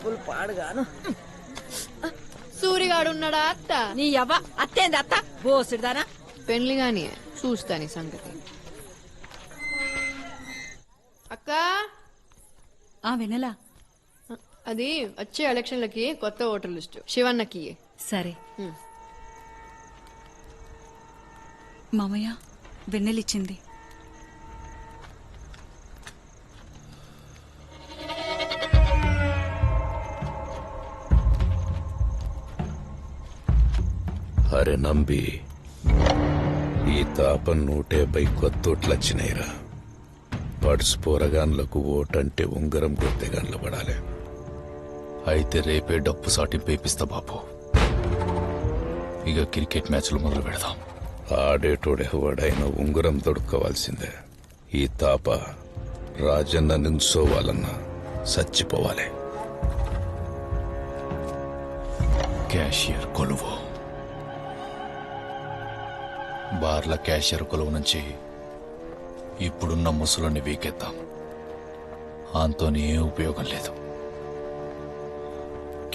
చెప్పులు పాడుగాను. సూరిగాడు ఉన్నాడా అత్త? నీ అవ్వ అత్తేంది అత్త? బోసుడుదానా పెళ్ళి గాని చూస్తాని సంగతి. అక్క? ఆ వెనలా అది వచ్చే ఎలక్షన్లకి కొత్త ఓటర్ లిస్ట్. శివన్నకి. సరే. మామయ్య వెన్నెలిచ్చింది. అరే నంబి. ఈ తాప నూట యాభై కొత్తోట్లొచ్చినాయిరా. పడుసు పోరగాన్లకు ఓటంటే ఉంగరం కొత్తగాన్లు పడాలి. అయితే రేపే డప్పు సాటింపు వేపిస్తా బాపు. ఇక క్రికెట్ మ్యాచ్లు మొదలు పెడదాం. ఆడేటోడెవడైనా ఉంగరం దొడుక్కోవాల్సిందే. ఈ తాప రాజన్న నించోవాలన్నా చచ్చిపోవాలి క్యాషియర్ కొలువు. బార్ల క్యాషియర్ కొలువు నుంచి ఇప్పుడున్న ముసలుని వీకెత్తాం. ఆంతోని ఏ ఉపయోగం లేదు.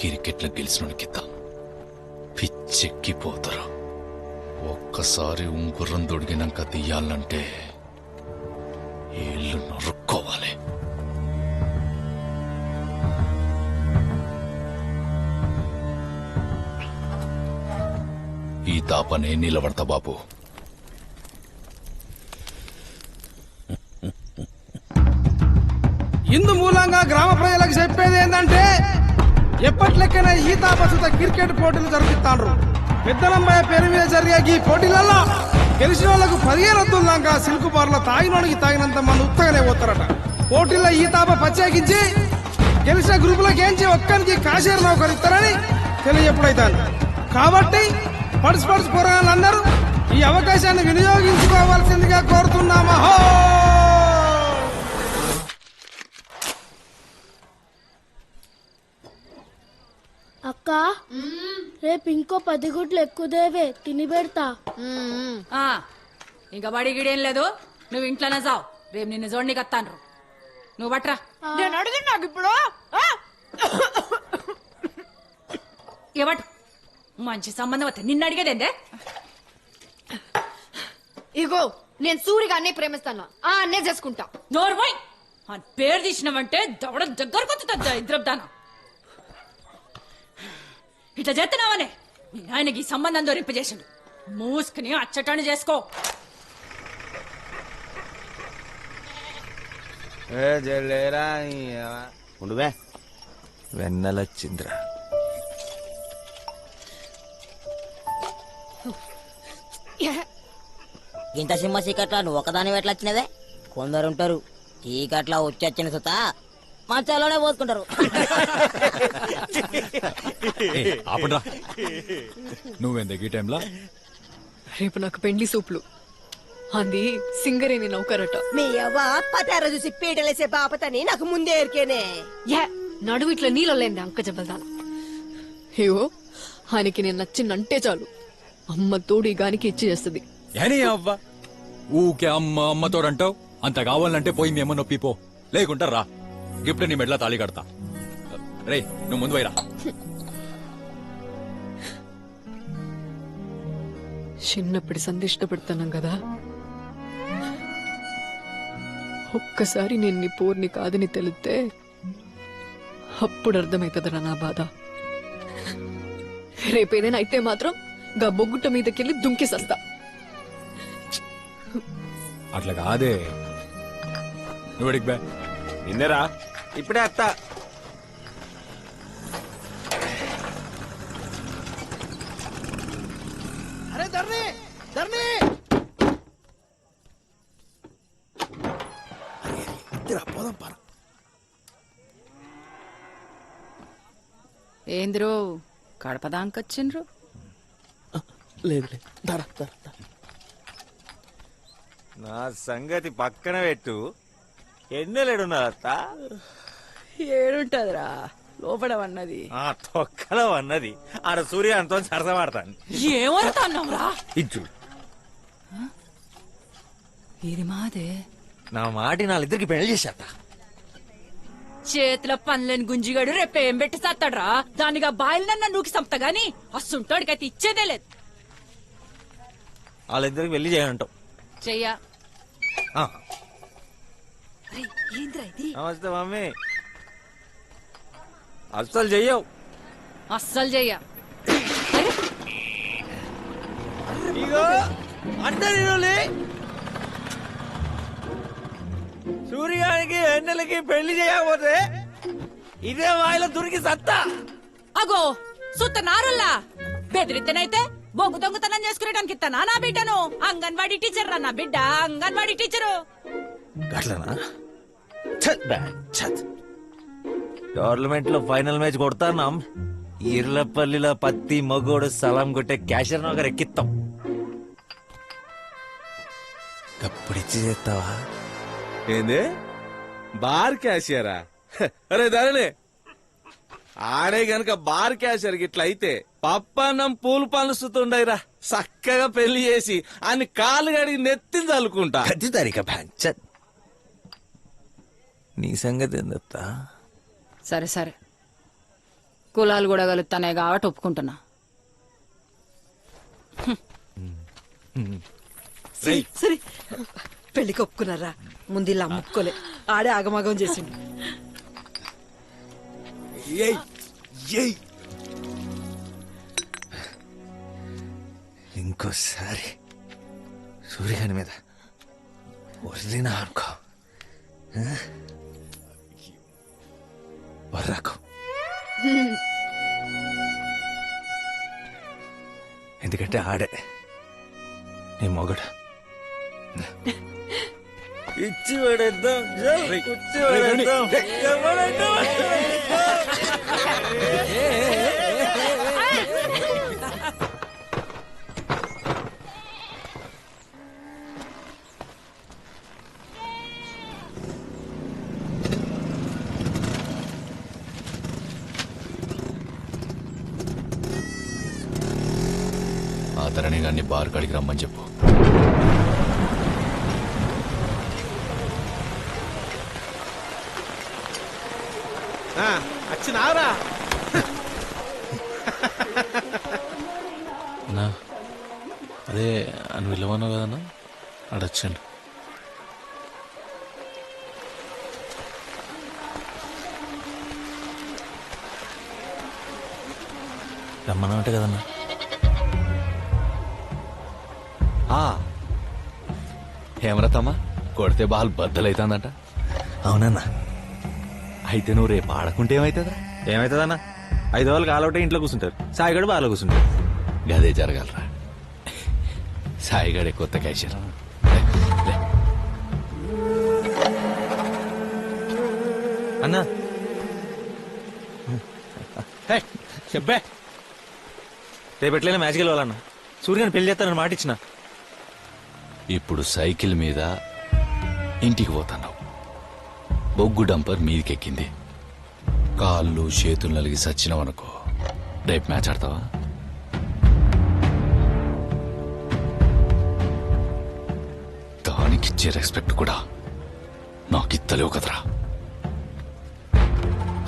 క్రికెట్లో గెలిచినోడికిద్దాం పిచ్చెక్కిపోతారు. ఒక్కసారి ఉంగుర్రం దొడిగినాక తీయాలంటే ఏళ్ళు నరుక్కోవాలి. ఈ తాపనే నిలబడతా బాబు ఇందు మూలంగా గ్రామ ప్రజలకు చెప్పేది ఏంటంటే ఎప్పట్లెక్కనే ఈ క్రికెట్ పోటీలు జరుపుతాండ్రు. పెద్దలంబయ్య పేరు మీద జరిగే ఈ పోటీలలో గెలిచిన వాళ్ళకు పదిహేను వద్దులాక సిల్కు బార్ల తాగినోడికి తాగినంత మంది ఉత్తగానే పోతారట. పోటీల్లో ఈతాప ప్రత్యేకించి గెలిచిన గ్రూపులకు ఏంచి ఒక్కరికి కాశీర నౌకరు ఇస్తారని తెలియజెప్పుడైతాను కాబట్టి పడుసు పడుసు పోరాళ్ళందరూ ఈ అవకాశాన్ని వినియోగించుకోవాల్సిందిగా కోరుతున్నామహో అక్క? రేపు ఇంకో పది గుడ్లు ఎక్కువదేవే తిని పెడతా. ఆ, ఇంకా బడి గిడేం లేదు. నువ్వు ఇంట్లోనే చావు రేపు నిన్ను జోడికి వస్తాను నువ్వు బట్రా నేను నాకు ఇప్పుడు. ఆ? ఇవ్వట్ మంచి సంబంధం వస్తే నిన్ను అడిగేదేందే? ఇగో నేను సూరిగా అన్నే ప్రేమిస్తాను. ఆ అన్నే చేసుకుంటా. నోర్మోయ్ ఆ పేరు తీసినావంటే దవడ దగ్గరకు వస్తుందా ఇద్దరుదానా ఇట్లా చేస్తున్నావనే? మీ నాయనకి ఈ సంబంధం దొరింపజేసిండు. మూసుకుని అచ్చటాన్ని చేసుకో. ఉండువే. వెన్నెలొచ్చిందిరా ఇంత సింహ చీకట్ల నువ్వు ఒకదాని ఎట్లా వచ్చినదే కొందరు ఉంటారు చీకట్ల వచ్చి వచ్చిన సుత మంచాలోనే పోసుకుంటారు. ఆపండ్రా. నువ్వేందే ఈ టైంలో? రేపు నాకు పెండ్లి సూపులు. అంది సింగరేని నౌకరట. మీ అవ్వ పతార చూసి పీటలేసే బాపతని నాకు ముందే ఎరికేనే. యా నడువు ఇట్లా నీళ్ళలేంది అంక జబల్దాన. అయ్యో ఆయనకి నేను నచ్చిందంటే చాలు. అమ్మ తోడు ఈ గానికి ఇచ్చి చేస్తుంది. ఏని అవ్వ? ఊకే అమ్మ అమ్మతోడంటావు అంత కావాలంటే పోయింది ఏమో నొప్పి పో లేకుంటా రా. ఇప్పుడే నీ మెడ్ల తాళి కడతా. రే నువ్వు ముందు పోయిరా. చిన్నప్పటి సంధి ఇష్టపడుతున్నాం కదా. ఒక్కసారి నేను నీ పోర్ని కాదని తెలిస్తే అప్పుడు అర్థమవుతుందిరా నా బాధ. రేపేదైనా అయితే మాత్రం గా బొగ్గుట్ట మీదకెళ్ళి దుంకేసస్తా. అట్లా కాదే. నువ్వు అడిగి నిన్నరా? ఇప్పుడే అత్త. అరే ధర్ని ధర్ని! ఏంద్రో కడప దాంకొచ్చిండ్రు లేదు లేదు. ధర ధర ధర. నా సంగతి పక్కన పెట్టు. ఎన్నెలేడున్నారు అత్త? ఏడుంటదిరా లోపడవన్నది ఆ తొక్కలో అన్నది ఆడ సూర్యాంతో సరసమాడతాను ఏమవుతున్నావురా ఇచ్చు ఇది మాదే. నా మాటి నాళ్ళిద్దరికి పెళ్ళి చేసేట చేతిలో పనులేని గుంజిగాడు రేపు ఏం పెట్టి సత్తాడ్రా? దానిగా బాయిలనన్న నూకి సంపుతా గాని అస్సుంటోడికైతే ఇచ్చేదే లేదు. వాళ్ళిద్దరికి వెళ్ళి చేయనంటావు చెయ్య. నమస్తే మమ్మీ. అస్సలు చెయ్యవు. అస్సలు చెయ్య. ఇగో సూర్యానికి వెన్నెలకి పెళ్ళి చేయకపోతే ఇదే వాయిలో దొరికి సత్తా. అగో సుత్త నారుల్లా. బెదిరితేనైతే బొగ్గు దొంగతనం చేసుకునేటానికి ఇస్తానా నా బిడ్డను? అంగన్వాడీ టీచర్ రా నా బిడ్డ అంగన్వాడీ టీచరు. గవర్నమెంట్లో ఫైనల్ మ్యాచ్ కొడతాన్నాం. ఈర్లపల్లిలో పత్తి మగోడు సలాం కొట్టే క్యాషర్ నగర్ ఎక్కిస్తాం అప్పుడు ఇచ్చి చేస్తావా? ఏంది? బార్ క్యాషియరా? అరే ధరణి ఆడే గనక బార్ క్యాషియర్ ఇట్లా అయితే పప్పన్నం పూలు పనుస్తుండయిరా చక్కగా పెళ్ళి చేసి అని కాలు గడిగి నెత్తిని చల్లుకుంటా గది తరిక పంచత్ నీ సంగతి ఏందత్తా సరే సరే. కులాలు కూడా కలుగుతానే కాబట్టి ఒప్పుకుంటున్నా. సరే పెళ్ళికి ఒప్పుకున్నారా? ముందు ఇలా ముక్కోలే ఆడే ఆగమాగం చేసిండు. ఏయ్ ఏయ్. ఇంకోసారి సూర్యగాని మీద వదిలినా అనుకో? వర్రకు ఎందుకంటే ఆడే నీ మొగడు ఇచ్చి పడేద్దాం ఇచ్చి పడేద్దాం తరణి గారిని బార్ కాడికి రమ్మని చెప్పు. అన్నా అదే అని విలువను కదన్నా? అడొచ్చండి రమ్మన్నమాట కదన్నా? హేమరతమ్మ కొడితే బాల్ బద్దలైతుందంట. అవునన్నా. అయితే నువ్వు రేపు ఆడకుంటే ఏమైతుందా ఏమైతుందన్నా? ఐదు రోజులు కాలవుటే ఇంట్లో కూర్చుంటారు. సాయిగడు బాగా కూర్చుంటారు గదే జరగలరా. సాయిగాడే కొత్త క్యాషియర్. అన్నా. చెప్పే. రేపు ఎట్లయినా మ్యాచ్కి వెళ్ళాలన్నా సూర్యని పెళ్ళి చేస్తానని మాట ఇచ్చిన. ఇప్పుడు సైకిల్ మీద ఇంటికి పోతున్నావు. బొగ్గు డంపర్ మీదికెక్కింది. కాళ్ళు చేతులు నలిగి సచ్చినవనుకో రేపు మ్యాచ్ ఆడతావా? దానికిచ్చే రెస్పెక్ట్ కూడా నాకిత్తలేవు కదరా.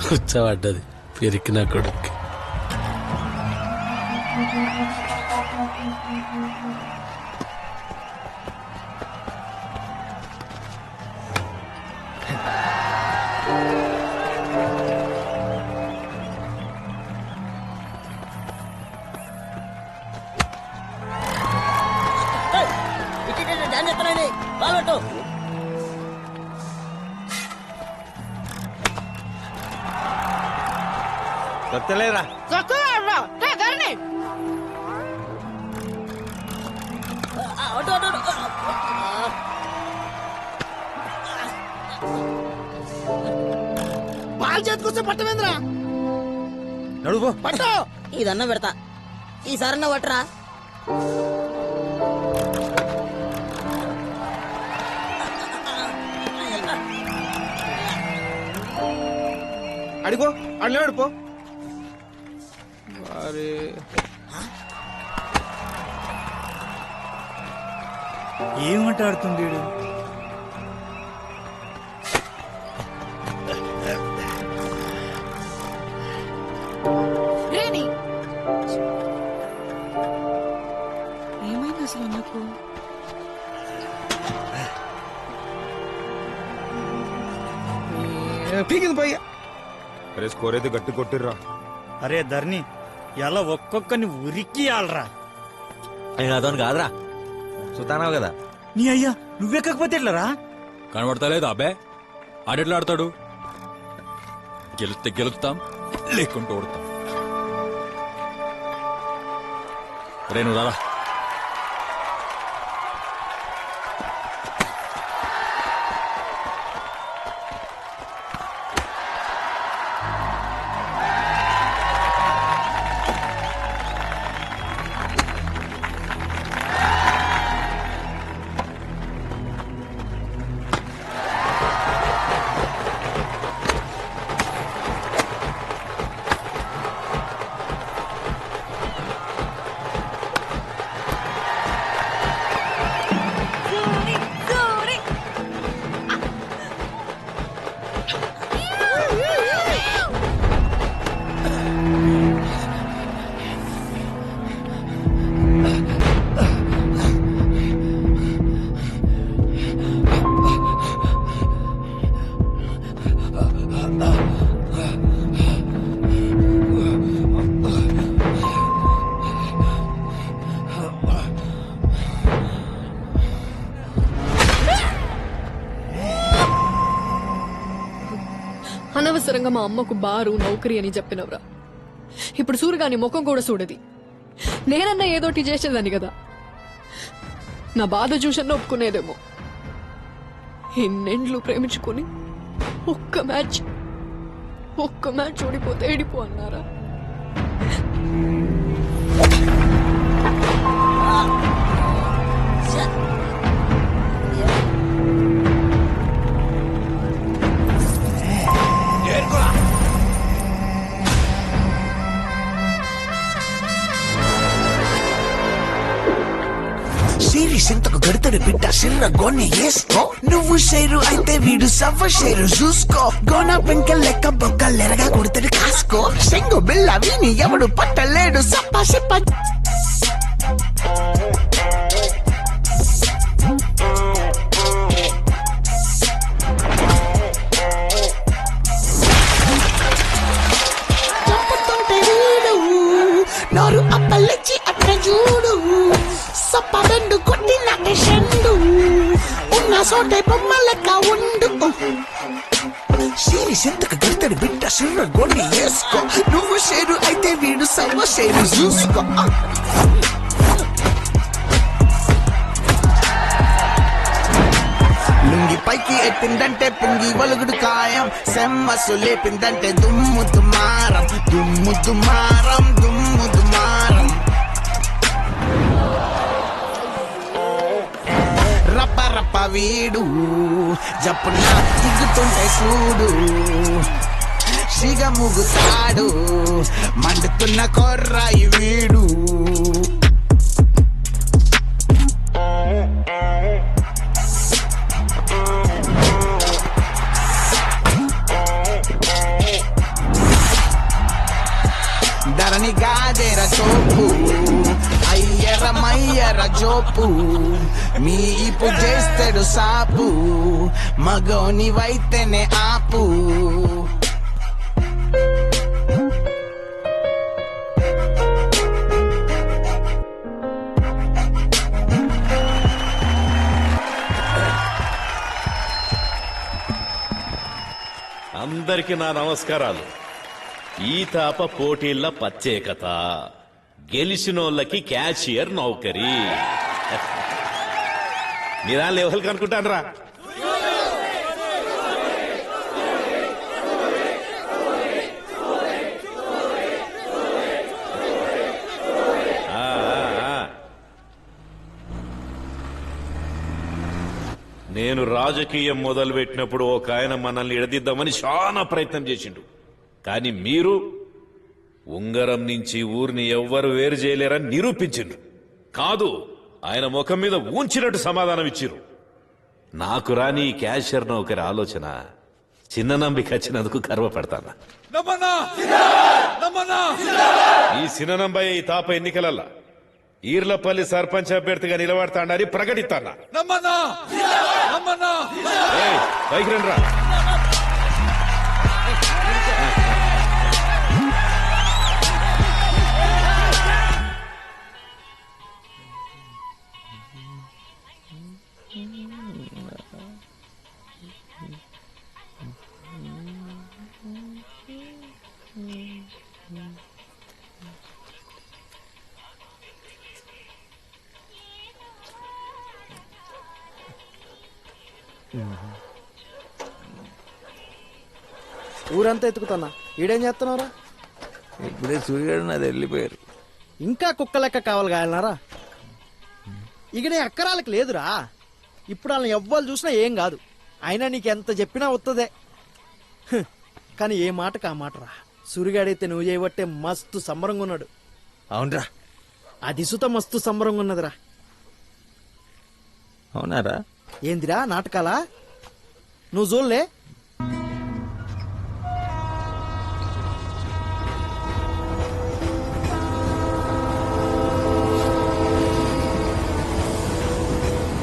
కూర్చోబడ్డది పెరికిన కొడుకు దొరకలేరా. పాలు చేతికొస్తే పట్టమేంద్రా నడువు పట్టు! ఇదన్నా పెడతా. ఈసారన్నా పట్టరా. అడిగో अरे ఏమంట ఏమైంది అసలు నాకు? పీకింది పై అరే స్కోర్ అయితే గట్టి కొట్టిర్రా. అరే ధర్ని ఎలా ఒక్కొక్కని ఉరికి ఆలరా నేను అతను కాదురా. సుతానావు కదా. నీ అయ్యా నువ్వెక్కకపోతే ఎట్లరా? కనబడతలేదు అబ్బే. ఆడెట్లా ఆడతాడు? గెలిస్తే గెలుస్తాం లేకుంటూ ఓడతాం. రేణు రారా. మా అమ్మకు బారు నౌకరి అని చెప్పినవరా. ఇప్పుడు సూర్యగాని ముఖం కూడా చూడది నేనన్నా ఏదోటి చేసేదాన్ని కదా. నా బాధ చూసన్న ఒప్పుకునేదేమో. ఎన్నెండ్లు ప్రేమించుకొని ఒక్క మ్యాచ్ ఒక్క మ్యాచ్ ఓడిపోతే ఏడిపో అన్నారా. సిరి చింతకు గడతడు బిడ్డ సిర్ర గోని వేసుకో నువ్వు షేరు అయితే వీడు సవ్వ షేరు చూసుకో. గోన పెంక లెక్క బొక్కలెరగా కొడతాడు కాసుకో. శంగు బిల్ల విని ఎవడు పట్టలేడు. సప్ప సిప్ప చంపుతుంటే అప్పలిచ్చి చూడు. సప్ప బెండు కొట్టినట్టే షెండు ఉన్న సోటే బొమ్మ లెక్క ఉండు. సిరి సింతకు గడతడు బిడ్డ సిర్ర వేసుకో. నువ్వు షేరు అయితే వీడు సవ్వ షేరు చూసుకో. లుంగి పైకి ఎత్తిందంటే పుంగి వలుగుడు ఖాయం. సెమ్మసు లేపిందంటే దుమ్ము దుమారం దుమ్ము దుమారం దుమ్ము వీడు. జప్పున దిగుతుంటే చూడు. సిగ ముగుతాడు మండుతున్న కొర్రాయి వీడు. ధరణి గాజెర చోపు. మయ్యర జోపు మీ ఇపు చేస్తాడు సాపు మగోని వైతేనే ఆపు. అందరికీ నా నమస్కారాలు. ఈ తాప పోటీల ప్రత్యేకత. గెలిచినోళ్ళకి క్యాషియర్ నౌకరీ. మీరా లెవెల్ కనుకుంటానరా నేను రాజకీయం మొదలుపెట్టినప్పుడు ఒక ఆయన మనల్ని ఎడదిద్దామని చాలా ప్రయత్నం చేసిండు. కానీ మీరు ఉంగరం నుంచి ఊరిని ఎవ్వరు వేరు చేయలేరని నిరూపించిండ్రు కాదు ఆయన ముఖం మీద ఊంచినట్టు సమాధానం ఇచ్చిర్రు. నాకు రాని క్యాషియర్ నౌకరి ఆలోచన చిన్న నంబికి వచ్చినందుకు గర్వపడతాను. ఈ సిననంబయ్య ఈ తాప ఎన్నికలల్లా. ఈర్లపల్లి సర్పంచ్ అభ్యర్థిగా నిలబడతాడని ప్రకటిస్తానా ఊరంతా ఎత్తుకుతున్నా ఈడేం చేస్తున్నారా ఇప్పుడే సూర్యుడు నాది వెళ్ళిపోయారు. ఇంకా కుక్క లెక్క కావాలి కాయలనారా? ఇక నీ అక్కరాలకు లేదురా. ఇప్పుడు వాళ్ళని ఎవ్వరు చూసినా ఏం కాదు. అయినా నీకు ఎంత చెప్పినా వస్తుందే హ్, కానీ ఏ మాటకు ఆ మాట రా సూరిగాడైతే నువ్వు చేయబట్టే మస్తు సంబరంగా ఉన్నాడు. అవునరా. అది సుత మస్తు సంబరంగా ఉన్నదిరా. అవునారా? ఏందిరా నాటకాలా? నువ్వు చూడలే